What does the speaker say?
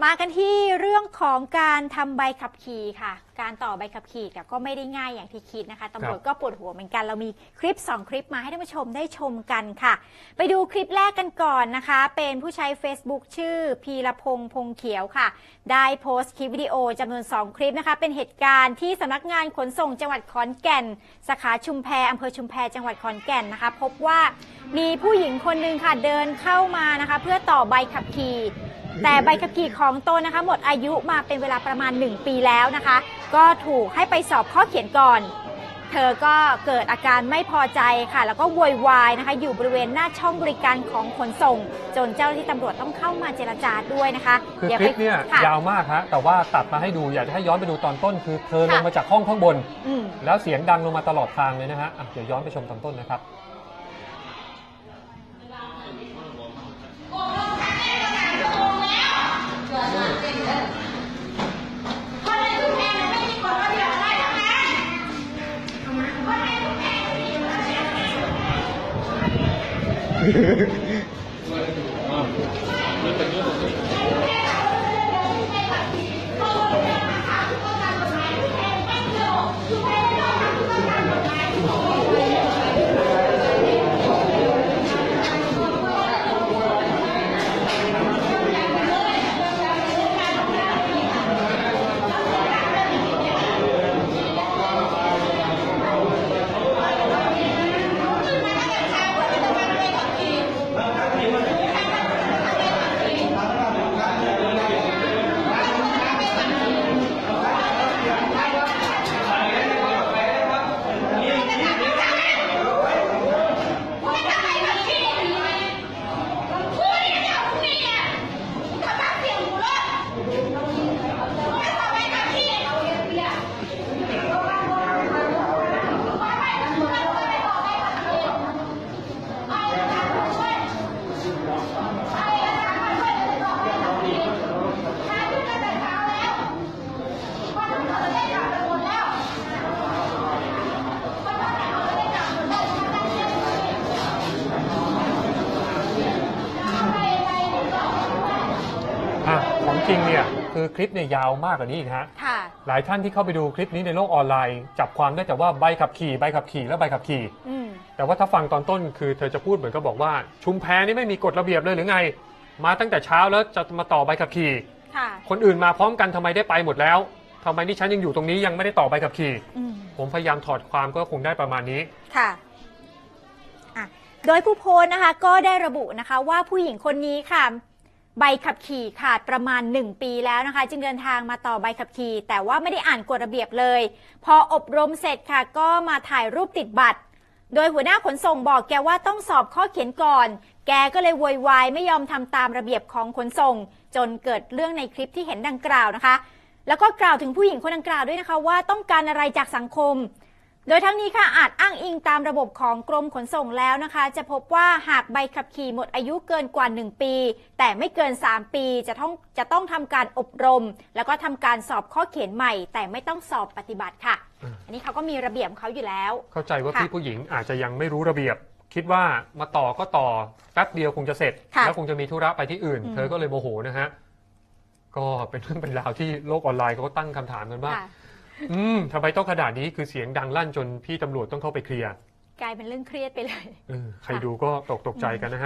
มากันที่เรื่องของการทำใบขับขี่ค่ะ การต่อใบขับขี่ก็ไม่ได้ง่ายอย่างที่คิดนะคะตำรวจก็ปวดหัวเหมือนกันเรามีคลิป 2 คลิปมาให้ท่านผู้ชมได้ชมกันค่ะ ไปดูคลิปแรกกันก่อนนะคะ เป็นผู้ใช้ Facebook ชื่อ พีรพงษ์พงเขียวค่ะ ได้โพสต์คลิปวิดีโอจำนวน 2 คลิปนะคะ เป็นเหตุการณ์ที่สำนักงานขนส่งจังหวัดขอนแก่น สาขาชุมแพอำเภอชุมแพจังหวัดขอนแก่นนะคะ พบว่ามีผู้หญิงคนหนึ่งค่ะเดินเข้ามานะคะ เพื่อต่อใบขับขี่ แต่ใบขับขี่ของตนนะคะ หมดอายุมาเป็นเวลาประมาณ 1 ปีแล้วนะคะ ก็ถูกให้ไปสอบข้อเขียนก่อน เธอก็เกิดอาการไม่พอใจค่ะ แล้วก็โวยวายนะคะ อยู่บริเวณหน้าช่องบริการของขนส่ง จนเจ้าหน้าที่ตำรวจต้องเข้ามาเจรจาด้วยนะคะคือดี๋วคไปลิปเนี่ยค่ะยาวมากฮะแต่ว่าตัดมาให้ดูอยากจะให้ย้อนไปดูตอนต้น คือเธอลงค่ะมาจากห้องข้างบนอืมแล้วเสียงดังลงมาตลอดทางเลยนะฮะอะเดี๋ยวย้อนไปชมตอนต้นนะครับ ああ、待ってください。 ของจริงเนี่ยคือคลิปเนี่ยยาวมากกว่านี้อีกฮะค่ะ หลายท่านที่เข้าไปดูคลิปนี้ในโลกออนไลน์ จับความได้แต่ว่าใบขับขี่ใบขับขี่และใบขับขี่ อืม แต่ว่าถ้าฟังตอนต้นคือเธอจะพูดเหมือนกับบอกว่า ชุมแพนี่ไม่มีกฎระเบียบเลยหรือไง มาตั้งแต่เช้าแล้วจะมาต่อใบขับขี่ ค่ะ คนอื่นมาพร้อมกันทำไมได้ไปหมดแล้วทำไมนี่ฉันยังอยู่ตรงนี้ยังไม่ได้ต่อใบขับขี่ อืม ผมพยายามถอดความก็คงได้ประมาณนี้ ค่ะอะ โดยผู้โพสต์นะคะก็ได้ระบุนะคะว่าผู้หญิงคนนี้ค่ะ ใบขับขี่ขาดประมาณ 1 ปีแล้วนะคะ จึงเดินทางมาต่อใบขับขี่ แต่ว่าไม่ได้อ่านกฎระเบียบเลย พออบรมเสร็จค่ะ ก็มาถ่ายรูปติดบัตร โดยหัวหน้าขนส่งบอกแกว่าต้องสอบข้อเขียนก่อน แกก็เลยโวยวายไม่ยอมทำตามระเบียบของขนส่ง จนเกิดเรื่องในคลิปที่เห็นดังกล่าวนะคะ แล้วก็กล่าวถึงผู้หญิงคนดังกล่าวด้วยนะคะว่าต้องการอะไรจากสังคม โดยทั้งนี้ค่ะอาจอ้างอิงตามระบบของกรมขนส่งแล้วนะคะ จะพบว่าหากใบขับขี่หมดอายุเกินกว่า 1 ปี แต่ไม่เกิน 3 ปีจะต้องจะต้องทำการอบรม แล้วก็ทำการสอบข้อเขียนใหม่ แต่ไม่ต้องสอบปฏิบัติค่ะอืมอันนี้เขาก็มีระเบียบของเขาอยู่แล้ว เข้าใจว่าค่ะพี่ผู้หญิงอาจจะยังไม่รู้ระเบียบ คิดว่ามาต่อก็ต่อแป๊บเดียวคงจะเสร็จค่ะแล้วคงจะมีธุระไปที่อื่นอืมเธอก็เลยโมโหนะฮะก็เป็นเรื่องเป็นราวที่โลกออนไลน์เขาก็ตั้งคำถามกันว่าค่ะ อืมทำไมต้องขนาดนี้คือเสียงดังลั่นจนพี่ตำรวจต้องเข้าไปเคลียร์ กลายเป็นเรื่องเครียดไปเลย เออใครดูก็ตกตกใจกันนะฮะ